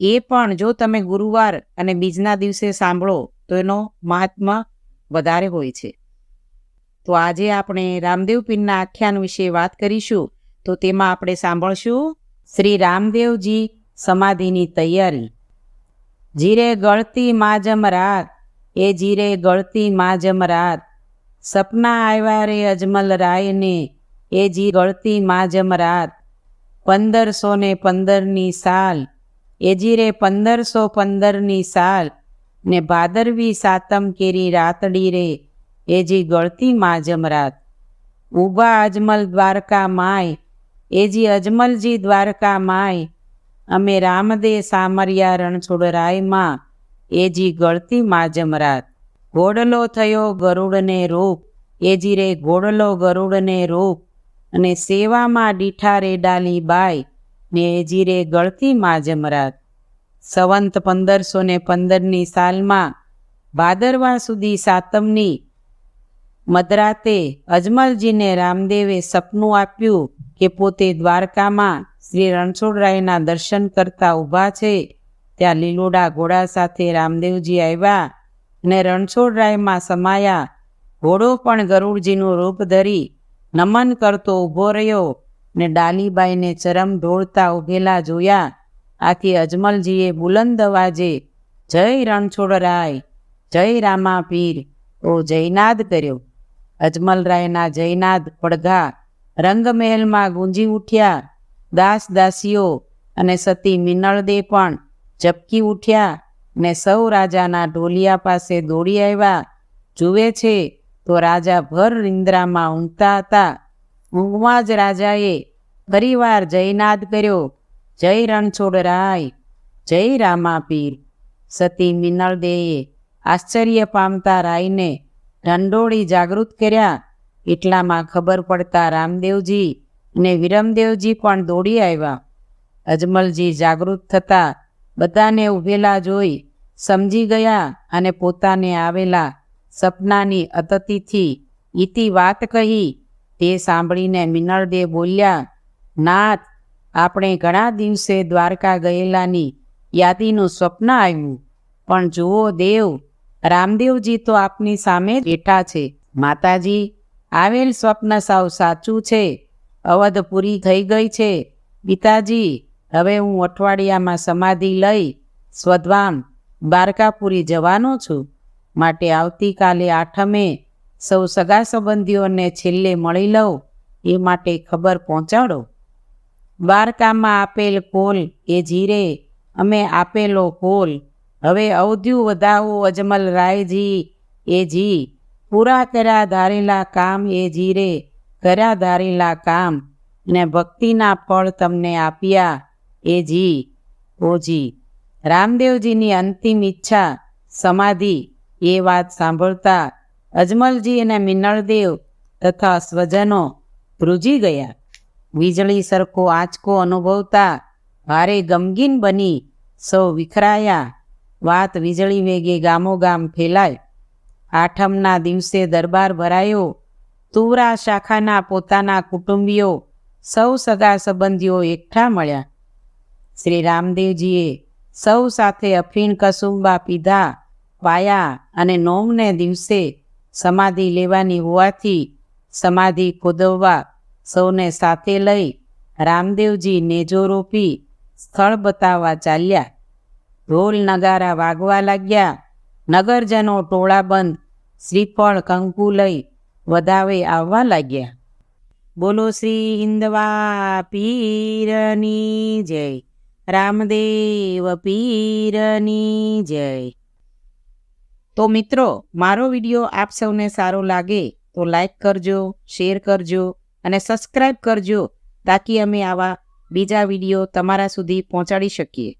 એ પણ જો તમે ગુરુવાર અને બીજના દિવસે સાંભળો, તો એનો મહાત્મા વધારે હોય છે. તો આજે આપણે રામદેવ પીરના આખ્યાન વિશે વાત કરીશું, તો તેમાં આપણે સાંભળશું, શ્રી રામદેવજી સમાધિની તૈયારી. જીરે ગળતી માજમ રાત, એ જીરે ગળતી માજમ રાત. સપના આવ્યા રે અજમલ રાયને, એ જી ગળતી માજમ રાત. પંદરસો ને પંદરની સાલ એજીરે પંદરસો પંદરની સાલ ને ભાદરવી સાતમ કેરી રાતડી રે, એજી ગળતી માજમરાત ઊભા અજમલ દ્વારકા માય, એજી અજમલજી દ્વારકા માય, અમે રામદે સામરિયા રણછોડરાયમાં એજી ગળતી માજમરાત ગોડલો થયો ગરુડને રૂપ એજી રે ઘોડલો ગરુડને રૂપ, અને સેવામાં ડીઠા રે ડાલી બાય ને જીરે ગળતી માજમ રાત સંવંત પંદરસો ને પંદરની સાલમાં ભાદરવા સુધી સાતમની મધરાતે અજમલજીને રામદેવે સપનું આપ્યું કે પોતે દ્વારકામાં શ્રી રણછોડરાયના દર્શન કરતા ઊભા છે. ત્યાં લીલોડા ઘોડા સાથે રામદેવજી આવ્યા અને રણછોડરાયમાં સમાયા. ઘોડો પણ ગરુડજીનું રૂપ ધરી નમન કરતો ઊભો રહ્યો. ને ડાલીબાઈને ચરમ ઢોળતા ઊભેલા જોયા. આથી અજમલજીએ બુલંદ અવાજે, જય રણછોડરાય, જય રામા પીર ઓ જયનાદ કર્યો. અજમલરાયના જયનાદ પડઘા રંગમહેલમાં ગુંજી ઉઠ્યા. દાસ દાસીઓ અને સતી મિનળદે પણ ઝપકી ઉઠ્યા ને સૌ રાજાના ઢોલિયા પાસે દોડી આવ્યા. જુએ છે તો રાજા ભર નિંદ્રામાં ઊંઘતા હતા. ઊંઘમાં જ રાજાએ ફરીવાર જયનાદ કર્યો. જય રણછોડરાય જય રામા પીર સતી મિનળદેએ આશ્ચર્ય પામતા રાયને ઢંડોળી જાગૃત કર્યા. એટલામાં ખબર પડતા રામદેવજી અને વિરમદેવજી પણ દોડી આવ્યા. અજમલજી જાગૃત થતા બધાને ઊભેલા જોઈ સમજી ગયા અને પોતાને આવેલા સપનાની અતતિથી ઈતિ વાત કહી. તે સાંભળીને મિનળદેવ બોલ્યા નાથ, આપણે ઘણા દિવસે દ્વારકા ગયેલાની યાદીનું સ્વપ્ન આવ્યું. પણ જુઓ દેવ, રામદેવજી તો આપની સામે બેઠા છે. માતાજી, આવેલ સ્વપ્ન સાવ સાચું છે. અવધ પૂરી થઈ ગઈ છે. પિતાજી, હવે હું અઠવાડિયામાં સમાધિ લઈ સ્વધામ દ્વારકાપુરી જવાનો છું. માટે આવતીકાલે આઠમે સૌ સગા સંબંધીઓને છેલ્લે મળી લઉં, એ માટે ખબર પહોંચાડો. દ્વારકામાં આપેલ કોલ એ જીરે, અમે આપેલો કોલ. હવે અવધ્યુ વધાવો અજમલ રાયજી, એ જી. પૂરા કર્યા ધારેલા કામ એ જીરે કર્યા ધારેલા કામ. અને ભક્તિના ફળ તમને આપ્યા, એ જી. ઓ જી. રામદેવજીની અંતિમ ઈચ્છા, સમાધિ, એ વાત સાંભળતા અજમલજી અને મિનળદેવ તથા સ્વજનો ધ્રુજી ગયા. વીજળી સરખો આંચકો અનુભવતા ભારે ગમગીન બની સૌ વિખરાયા. વાત વીજળી વેગે ગામોગામ ફેલાય. આઠમના દિવસે દરબાર ભરાયો. તુવરા શાખાના પોતાના કુટુંબીઓ, સૌ સગા સંબંધીઓ એકઠા મળ્યા. શ્રી રામદેવજીએ સૌ સાથે અફીણ કસુંબા પીધા, પાયા અને નોમને દિવસે સમાધિ લેવાની હોવાથી સમાધિ ખોદવવા સૌને સાથે લઈ રામદેવજી નેજો રોપી સ્થળ બતાવવા ચાલ્યા. ઢોલ નગારા વાગવા લાગ્યા. નગરજનો ટોળાબંધ શ્રીફળ, કંકુ લઈ વધાવે આવવા લાગ્યા. બોલો શ્રી હિન્દવા પીરની જય. રામદેવ પીરની જય. તો મિત્રો, મારો વીડિયો આપ સૌને સારો લાગે તો લાઈક કરજો, શેર કરજો. અને સબસ્ક્રાઈબ કરજો તાકી અમે આવા બીજા વીડિયો તમારા સુધી પહોંચાડી શકીએ.